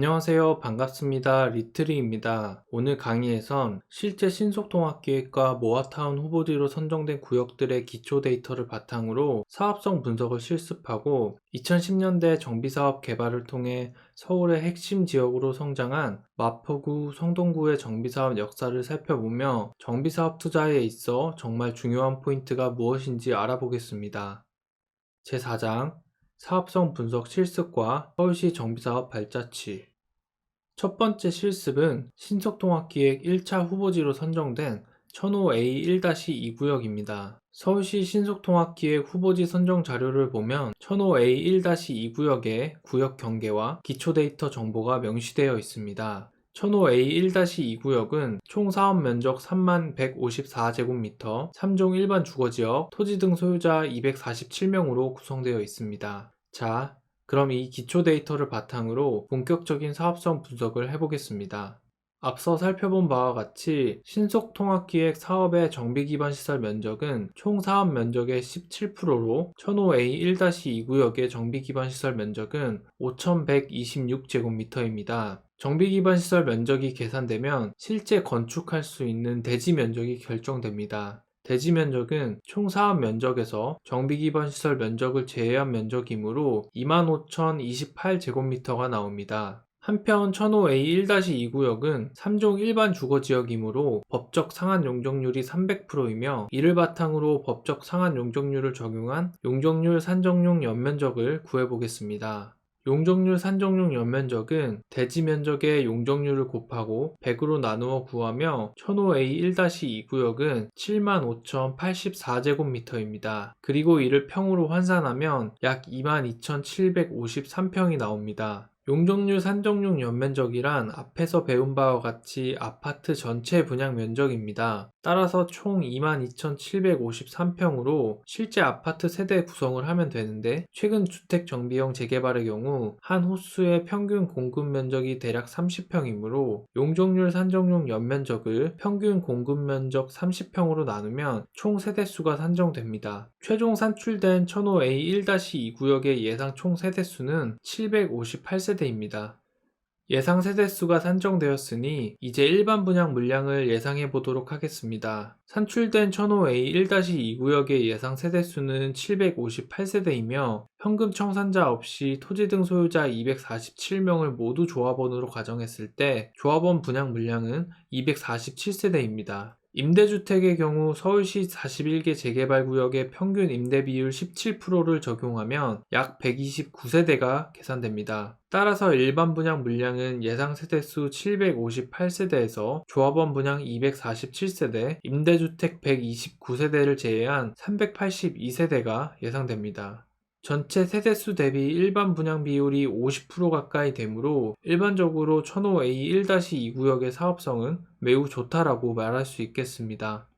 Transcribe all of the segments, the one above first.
안녕하세요. 반갑습니다. 리트리입니다. 오늘 강의에선 실제 신속통합기획과 모아타운 후보지로 선정된 구역들의 기초 데이터를 바탕으로 사업성 분석을 실습하고 2010년대 정비사업 개발을 통해 서울의 핵심 지역으로 성장한 마포구, 성동구의 정비사업 역사를 살펴보며 정비사업 투자에 있어 정말 중요한 포인트가 무엇인지 알아보겠습니다. 제4장 사업성 분석 실습과 서울시 정비사업 발자취 첫 번째 실습은 신속통합기획 1차 후보지로 선정된 천호 A1-2 구역입니다. 서울시 신속통합기획 후보지 선정 자료를 보면 천호 A1-2 구역의 구역 경계와 기초 데이터 정보가 명시되어 있습니다. 천호 A1-2 구역은 총 사업 면적 3만 154제곱미터, 3종 일반 주거지역, 토지 등 소유자 247명으로 구성되어 있습니다. 자, 그럼 이 기초 데이터를 바탕으로 본격적인 사업성 분석을 해보겠습니다. 앞서 살펴본 바와 같이 신속통합기획 사업의 정비기반 시설 면적은 총 사업 면적의 17%로 천호 A1-2 구역의 정비기반 시설 면적은 5,126제곱미터입니다. 정비기반 시설 면적이 계산되면 실제 건축할 수 있는 대지 면적이 결정됩니다. 대지 면적은 총 사업 면적에서 정비 기반 시설 면적을 제외한 면적이므로 25,028제곱미터가 나옵니다. 한편 천호 A1-2 구역은 3종 일반 주거지역이므로 법적 상한 용적률이 300%이며 이를 바탕으로 법적 상한 용적률을 적용한 용적률 산정용 연면적을 구해보겠습니다. 용적률 산정용 연면적은 대지 면적의 용적률을 곱하고 100으로 나누어 구하며 천호 A1-2 구역은 75,084제곱미터입니다. 그리고 이를 평으로 환산하면 약 22,753평이 나옵니다. 용적률 산정용 연면적이란 앞에서 배운 바와 같이 아파트 전체 분양 면적입니다. 따라서 총 22,753평으로 실제 아파트 세대 구성을 하면 되는데 최근 주택 정비형 재개발의 경우 한 호수의 평균 공급 면적이 대략 30평이므로 용적률 산정용 연면적을 평균 공급 면적 30평으로 나누면 총 세대 수가 산정됩니다. 최종 산출된 천호 A1-2 구역의 예상 총 세대수는 758세대 세대입니다. 예상 세대수가 산정되었으니 이제 일반 분양 물량을 예상해 보도록 하겠습니다. 산출된 천호A 1-2 구역의 예상 세대수는 758세대이며 현금 청산자 없이 토지 등 소유자 247명을 모두 조합원으로 가정했을 때 조합원 분양 물량은 247세대입니다. 임대주택의 경우 서울시 41개 재개발 구역의 평균 임대 비율 17%를 적용하면 약 129세대가 계산됩니다. 따라서 일반 분양 물량은 예상 세대수 758세대에서 조합원 분양 247세대, 임대주택 129세대를 제외한 382세대가 예상됩니다. 전체 세대수 대비 일반 분양 비율이 50% 가까이 되므로 일반적으로 천호 A1-2 구역의 사업성은 매우 좋다라고 말할 수 있겠습니다.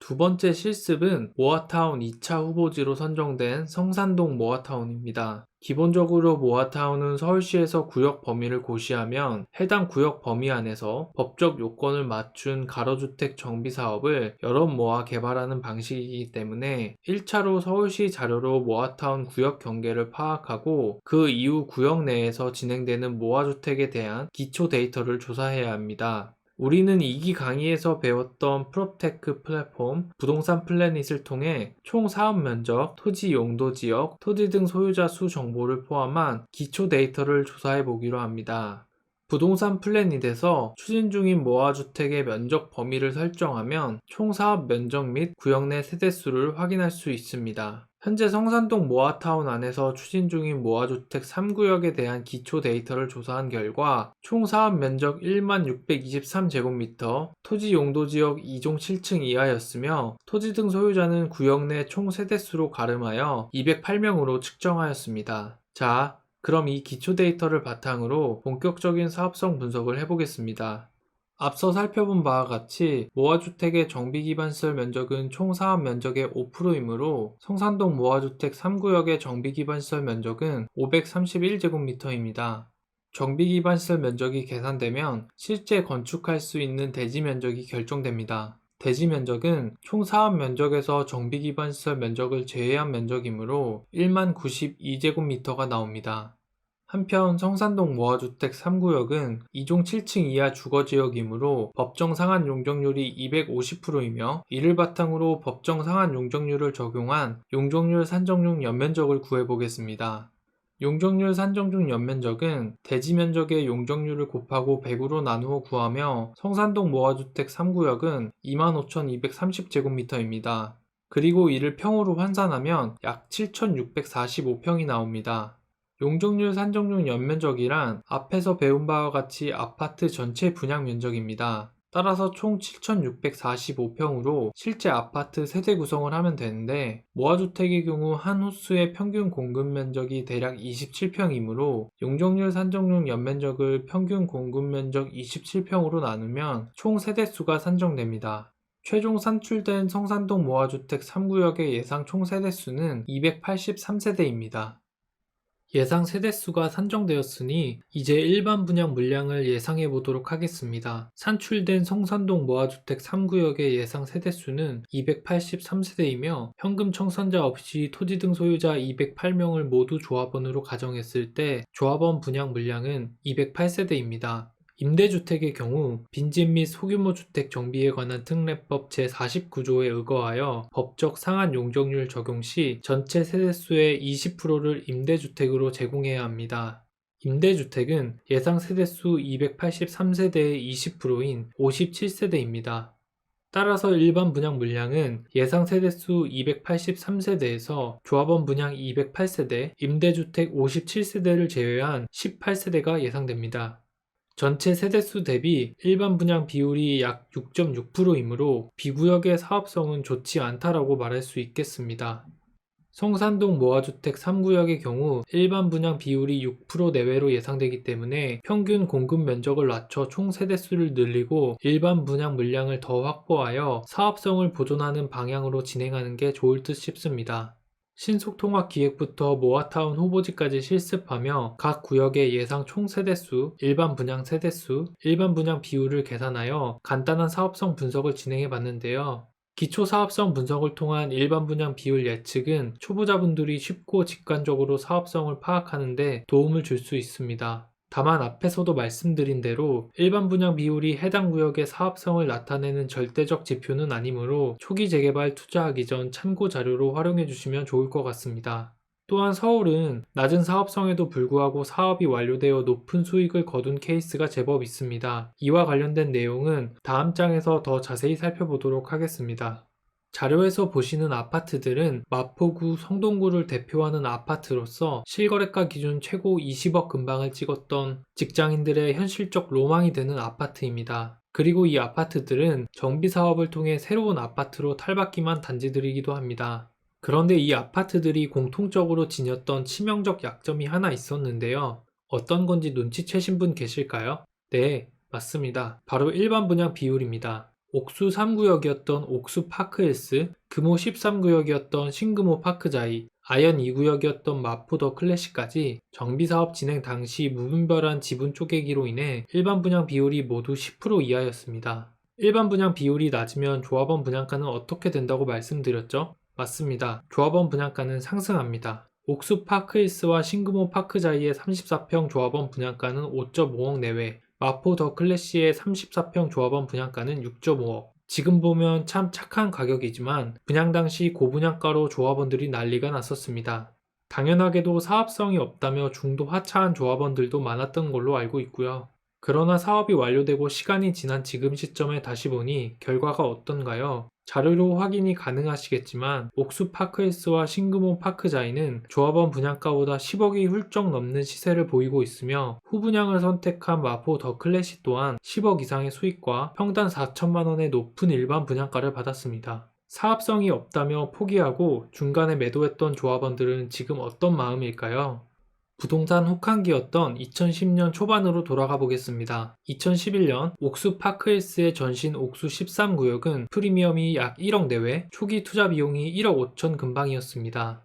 두 번째 실습은 모아타운 2차 후보지로 선정된 성산동 모아타운입니다. 기본적으로 모아타운은 서울시에서 구역 범위를 고시하면 해당 구역 범위 안에서 법적 요건을 맞춘 가로주택 정비 사업을 여러 모아 개발하는 방식이기 때문에 1차로 서울시 자료로 모아타운 구역 경계를 파악하고 그 이후 구역 내에서 진행되는 모아주택에 대한 기초 데이터를 조사해야 합니다. 우리는 2기 강의에서 배웠던 프로테크 플랫폼 부동산 플래닛을 통해 총 사업 면적, 토지 용도 지역, 토지 등 소유자 수 정보를 포함한 기초 데이터를 조사해 보기로 합니다. 부동산 플래닛에서 추진 중인 모아주택의 면적 범위를 설정하면 총 사업 면적 및 구역 내 세대 수를 확인할 수 있습니다. 현재 성산동 모아타운 안에서 추진 중인 모아주택 3구역에 대한 기초 데이터를 조사한 결과 총 사업 면적 1만 623제곱미터, 토지 용도 지역 2종 7층 이하였으며 토지 등 소유자는 구역 내 총 세대수로 가름하여 208명으로 측정하였습니다. 자, 그럼 이 기초 데이터를 바탕으로 본격적인 사업성 분석을 해보겠습니다. 앞서 살펴본 바와 같이 모아주택의 정비기반시설 면적은 총 사업 면적의 5%이므로 성산동 모아주택 3구역의 정비기반시설 면적은 531제곱미터입니다. 정비기반시설 면적이 계산되면 실제 건축할 수 있는 대지 면적이 결정됩니다. 대지 면적은 총 사업 면적에서 정비기반시설 면적을 제외한 면적이므로 1만 92제곱미터가 나옵니다. 한편 성산동 모아주택 3구역은 2종 7층 이하 주거지역이므로 법정 상한 용적률이 250%이며 이를 바탕으로 법정 상한 용적률을 적용한 용적률 산정 중 연면적을 구해보겠습니다. 용적률 산정 중 연면적은 대지 면적의 용적률을 곱하고 100으로 나누어 구하며 성산동 모아주택 3구역은 25,230제곱미터입니다. 그리고 이를 평으로 환산하면 약 7,645평이 나옵니다. 용적률 산정 중 연면적이란 앞에서 배운 바와 같이 아파트 전체 분양 면적입니다. 따라서 총 7,645평으로 실제 아파트 세대 구성을 하면 되는데 모아주택의 경우 한 호수의 평균 공급 면적이 대략 27평이므로 용적률 산정용 연면적을 평균 공급 면적 27평으로 나누면 총 세대수가 산정됩니다. 최종 산출된 성산동 모아주택 3구역의 예상 총 세대수는 283세대입니다. 예상 세대수가 산정되었으니 이제 일반 분양 물량을 예상해 보도록 하겠습니다. 산출된 성산동 모아주택 3구역의 예상 세대수는 283세대이며 현금 청산자 없이 토지 등 소유자 208명을 모두 조합원으로 가정했을 때 조합원 분양 물량은 208세대입니다. 임대주택의 경우 빈집 및 소규모 주택 정비에 관한 특례법 제49조에 의거하여 법적 상한 용적률 적용 시 전체 세대수의 20%를 임대주택으로 제공해야 합니다. 임대주택은 예상 세대수 283세대의 20%인 57세대입니다. 따라서 일반 분양 물량은 예상 세대수 283세대에서 조합원 분양 208세대, 임대주택 57세대를 제외한 18세대가 예상됩니다. 전체 세대수 대비 일반 분양 비율이 약 6.6%이므로 비구역의 사업성은 좋지 않다라고 말할 수 있겠습니다. 성산동 모아주택 3구역의 경우 일반 분양 비율이 6% 내외로 예상되기 때문에 평균 공급 면적을 낮춰 총 세대수를 늘리고 일반 분양 물량을 더 확보하여 사업성을 보존하는 방향으로 진행하는 게 좋을 듯 싶습니다. 신속통합 기획부터 모아타운 후보지까지 실습하며 각 구역의 예상 총 세대수, 일반 분양 세대수, 일반 분양 비율을 계산하여 간단한 사업성 분석을 진행해 봤는데요. 기초 사업성 분석을 통한 일반 분양 비율 예측은 초보자분들이 쉽고 직관적으로 사업성을 파악하는데 도움을 줄 수 있습니다. 다만 앞에서도 말씀드린 대로 일반 분양 비율이 해당 구역의 사업성을 나타내는 절대적 지표는 아니므로 초기 재개발 투자하기 전 참고 자료로 활용해 주시면 좋을 것 같습니다. 또한 서울은 낮은 사업성에도 불구하고 사업이 완료되어 높은 수익을 거둔 케이스가 제법 있습니다. 이와 관련된 내용은 다음 장에서 더 자세히 살펴보도록 하겠습니다. 자료에서 보시는 아파트들은 마포구, 성동구를 대표하는 아파트로서 실거래가 기준 최고 20억 근방을 찍었던 직장인들의 현실적 로망이 되는 아파트입니다. 그리고 이 아파트들은 정비 사업을 통해 새로운 아파트로 탈바꿈한 단지들이기도 합니다. 그런데 이 아파트들이 공통적으로 지녔던 치명적 약점이 하나 있었는데요. 어떤 건지 눈치채신 분 계실까요? 네, 맞습니다. 바로 일반 분양 비율입니다. 옥수 3구역이었던 옥수 파크힐스, 금호 13구역이었던 신금호 파크자이, 아연 2구역이었던 마포 더 클래식까지 정비사업 진행 당시 무분별한 지분 쪼개기로 인해 일반 분양 비율이 모두 10% 이하였습니다. 일반 분양 비율이 낮으면 조합원 분양가는 어떻게 된다고 말씀드렸죠? 맞습니다. 조합원 분양가는 상승합니다. 옥수 파크힐스와 신금호 파크자이의 34평 조합원 분양가는 5.5억 내외, 마포 더 클래시의 34평 조합원 분양가는 6.5억. 지금 보면 참 착한 가격이지만 분양 당시 고분양가로 조합원들이 난리가 났었습니다. 당연하게도 사업성이 없다며 중도 하차한 조합원들도 많았던 걸로 알고 있고요. 그러나 사업이 완료되고 시간이 지난 지금 시점에 다시 보니 결과가 어떤가요? 자료로 확인이 가능하시겠지만 옥수 파크힐스와 신금호 파크자이는 조합원 분양가보다 10억이 훌쩍 넘는 시세를 보이고 있으며 후분양을 선택한 마포 더 클래시 또한 10억 이상의 수익과 평당 4천만 원의 높은 일반 분양가를 받았습니다. 사업성이 없다며 포기하고 중간에 매도했던 조합원들은 지금 어떤 마음일까요? 부동산 혹한기였던 2010년 초반으로 돌아가 보겠습니다. 2011년 옥수 파크힐스의 전신 옥수 13구역은 프리미엄이 약 1억 내외, 초기 투자 비용이 1억 5천 근방이었습니다.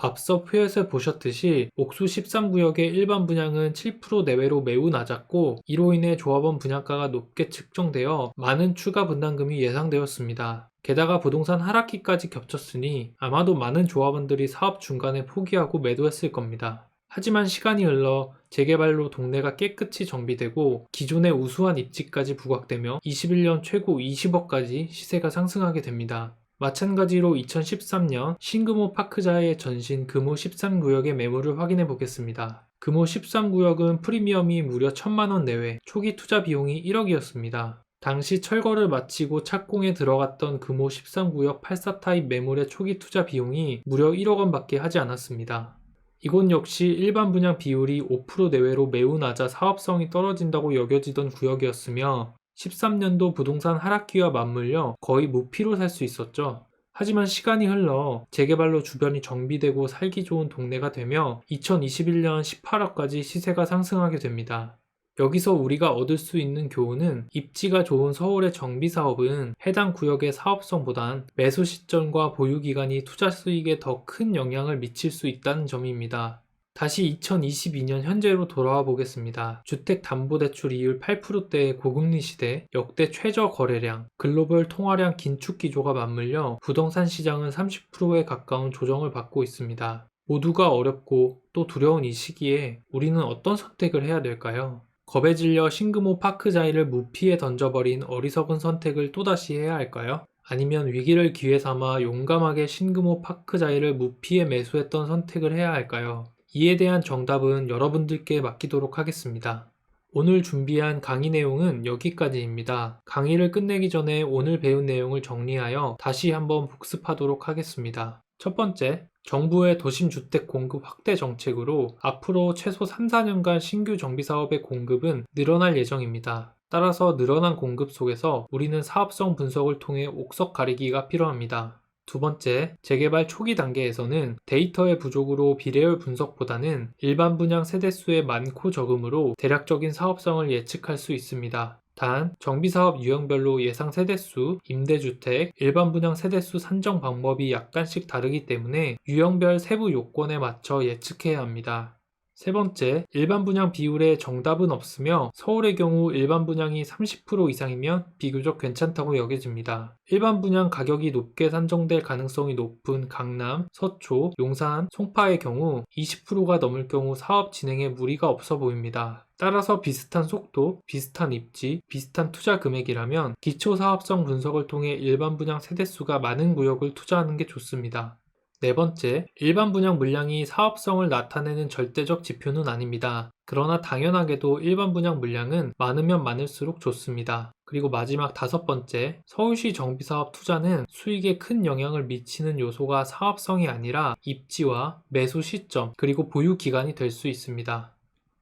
앞서 표에서 보셨듯이 옥수 13구역의 일반 분양은 7% 내외로 매우 낮았고 이로 인해 조합원 분양가가 높게 측정되어 많은 추가 분담금이 예상되었습니다. 게다가 부동산 하락기까지 겹쳤으니 아마도 많은 조합원들이 사업 중간에 포기하고 매도했을 겁니다. 하지만 시간이 흘러 재개발로 동네가 깨끗이 정비되고 기존의 우수한 입지까지 부각되며 21년 최고 20억까지 시세가 상승하게 됩니다. 마찬가지로 2013년 신금호 파크자의 전신 금호 13구역의 매물을 확인해 보겠습니다. 금호 13구역은 프리미엄이 무려 1000만원 내외, 초기 투자 비용이 1억이었습니다. 당시 철거를 마치고 착공에 들어갔던 금호 13구역 84타입 매물의 초기 투자 비용이 무려 1억 원밖에 하지 않았습니다. 이곳 역시 일반 분양 비율이 5% 내외로 매우 낮아 사업성이 떨어진다고 여겨지던 구역이었으며 13년도 부동산 하락기와 맞물려 거의 무피로 살 수 있었죠. 하지만 시간이 흘러 재개발로 주변이 정비되고 살기 좋은 동네가 되며 2021년 18억까지 시세가 상승하게 됩니다. 여기서 우리가 얻을 수 있는 교훈은 입지가 좋은 서울의 정비 사업은 해당 구역의 사업성보단 매수 시점과 보유 기간이 투자 수익에 더 큰 영향을 미칠 수 있다는 점입니다. 다시 2022년 현재로 돌아와 보겠습니다. 주택담보대출 이율 8%대의 고금리 시대, 역대 최저 거래량, 글로벌 통화량 긴축 기조가 맞물려 부동산 시장은 30%에 가까운 조정을 받고 있습니다. 모두가 어렵고 또 두려운 이 시기에 우리는 어떤 선택을 해야 될까요? 겁에 질려 신금호 파크자이를 무피에 던져버린 어리석은 선택을 또다시 해야 할까요? 아니면 위기를 기회 삼아 용감하게 신금호 파크자이를 무피에 매수했던 선택을 해야 할까요? 이에 대한 정답은 여러분들께 맡기도록 하겠습니다. 오늘 준비한 강의 내용은 여기까지입니다. 강의를 끝내기 전에 오늘 배운 내용을 정리하여 다시 한번 복습하도록 하겠습니다. 첫 번째, 정부의 도심 주택 공급 확대 정책으로 앞으로 최소 3, 4년간 신규 정비 사업의 공급은 늘어날 예정입니다. 따라서 늘어난 공급 속에서 우리는 사업성 분석을 통해 옥석 가리기가 필요합니다. 두 번째, 재개발 초기 단계에서는 데이터의 부족으로 비례율 분석보다는 일반 분양 세대수의 많고 적음으로 대략적인 사업성을 예측할 수 있습니다. 단, 정비사업 유형별로 예상 세대수, 임대주택, 일반 분양 세대수 산정 방법이 약간씩 다르기 때문에 유형별 세부 요건에 맞춰 예측해야 합니다. 세 번째, 일반 분양 비율에 정답은 없으며 서울의 경우 일반 분양이 30% 이상이면 비교적 괜찮다고 여겨집니다. 일반 분양 가격이 높게 산정될 가능성이 높은 강남, 서초, 용산, 송파의 경우 20%가 넘을 경우 사업 진행에 무리가 없어 보입니다. 따라서 비슷한 속도, 비슷한 입지, 비슷한 투자 금액이라면 기초 사업성 분석을 통해 일반 분양 세대수가 많은 구역을 투자하는 게 좋습니다. 네 번째, 일반 분양 물량이 사업성을 나타내는 절대적 지표는 아닙니다. 그러나 당연하게도 일반 분양 물량은 많으면 많을수록 좋습니다. 그리고 마지막 다섯 번째, 서울시 정비사업 투자는 수익에 큰 영향을 미치는 요소가 사업성이 아니라 입지와 매수 시점, 그리고 보유 기간이 될 수 있습니다.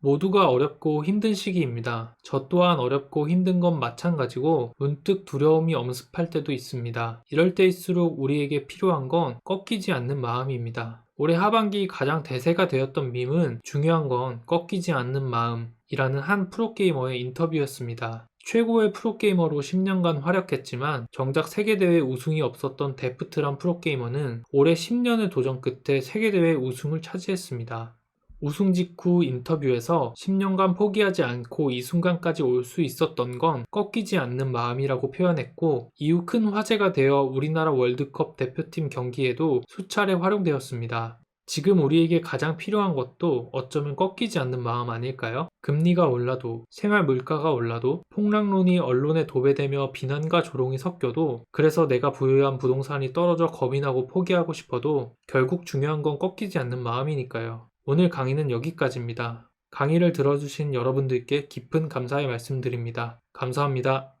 모두가 어렵고 힘든 시기입니다. 저 또한 어렵고 힘든 건 마찬가지고 문득 두려움이 엄습할 때도 있습니다. 이럴 때일수록 우리에게 필요한 건 꺾이지 않는 마음입니다. 올해 하반기 가장 대세가 되었던 밈은 중요한 건 꺾이지 않는 마음이라는 한 프로게이머의 인터뷰였습니다. 최고의 프로게이머로 10년간 활약했지만 정작 세계대회 우승이 없었던 데프트란 프로게이머는 올해 10년의 도전 끝에 세계대회 우승을 차지했습니다. 우승 직후 인터뷰에서 10년간 포기하지 않고 이 순간까지 올 수 있었던 건 꺾이지 않는 마음이라고 표현했고 이후 큰 화제가 되어 우리나라 월드컵 대표팀 경기에도 수차례 활용되었습니다. 지금 우리에게 가장 필요한 것도 어쩌면 꺾이지 않는 마음 아닐까요? 금리가 올라도, 생활 물가가 올라도, 폭락론이 언론에 도배되며 비난과 조롱이 섞여도, 그래서 내가 보유한 부동산이 떨어져 겁이 나고 포기하고 싶어도, 결국 중요한 건 꺾이지 않는 마음이니까요. 오늘 강의는 여기까지입니다. 강의를 들어주신 여러분들께 깊은 감사의 말씀드립니다. 감사합니다.